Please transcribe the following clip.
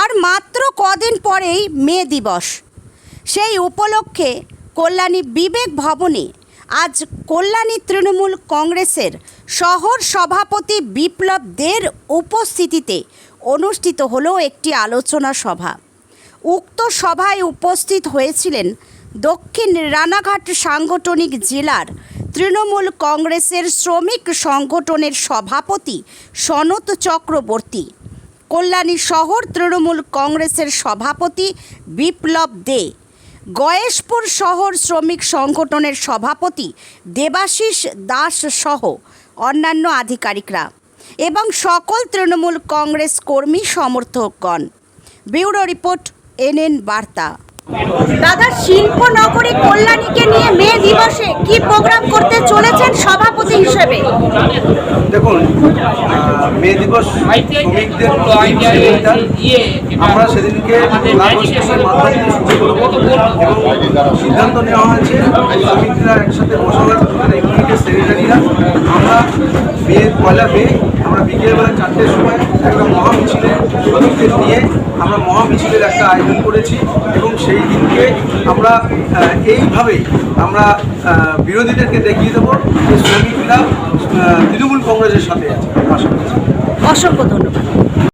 আর মাত্র কদিন পরেই মে দিবস। সেই উপলক্ষে কল্যাণী বিবেক ভবনে আজ কল্যাণী তৃণমূল কংগ্রেসের শহর সভাপতি বিপ্লব দের উপস্থিতিতে অনুষ্ঠিত হলো একটি আলোচনা সভা। উক্ত সভায় উপস্থিত হয়েছিলেন দক্ষিণ রানাঘাট সাংগঠনিক জেলার তৃণমূল কংগ্রেসের শ্রমিক সংগঠনের সভাপতি সনত চক্রবর্তী। কল্যাণী শহর তৃণমূল কংগ্রেসের সভাপতি বিপ্লব দে। গয়েশপুর শহর শ্রমিক সংগঠনের সভাপতি দেবাশিস দাস সহ অন্যান্য আধিকারিকরা এবং সকল তৃণমূল কংগ্রেস কর্মী সমর্থকগণ। ব্যুরো রিপোর্ট, এনএন বার্তা। দাদা, শিল্পনগরী কল্যাণীকে নিয়ে মে দিবসে কি প্রোগ্রাম করতে চলেছেন সভাপতি হিসেবে? দেখুন মে দিবস শ্রমিকদের আমরা সেদিনকে এবং সিদ্ধান্ত নেওয়া হয়েছে, শ্রমিকরা একসাথে বসাবার ইউনিটের সেক্রেটারিরা। আমরা মে, পয়লা মে, আমরা বিকেলবেলা চারটের সময় একটা মহা মিছিলে শ্রমিকদের নিয়ে আমরা মহামিছিলের একটা আয়োজন করেছি এবং সেই দিনকে আমরা এইভাবেই আমরা বিরোধীদেরকে দেখিয়ে দেবো যে শ্রমিকরা তৃণমূল কংগ্রেসের সাথে আছে। অসংখ্য ধন্যবাদ।